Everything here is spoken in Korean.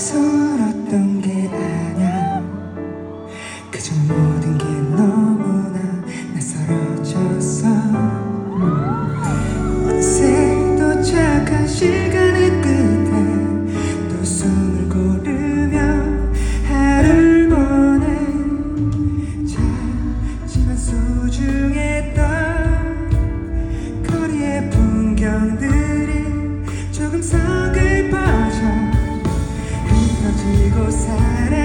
서 웠던 게 아냐. 그저 모든 게 너무나 낯설어졌어 어느새 도착한 시간의 끝에 또 숨을 고르며 하루를 보낸 작지만 소중했던 거리의 풍경들. 이곳 사람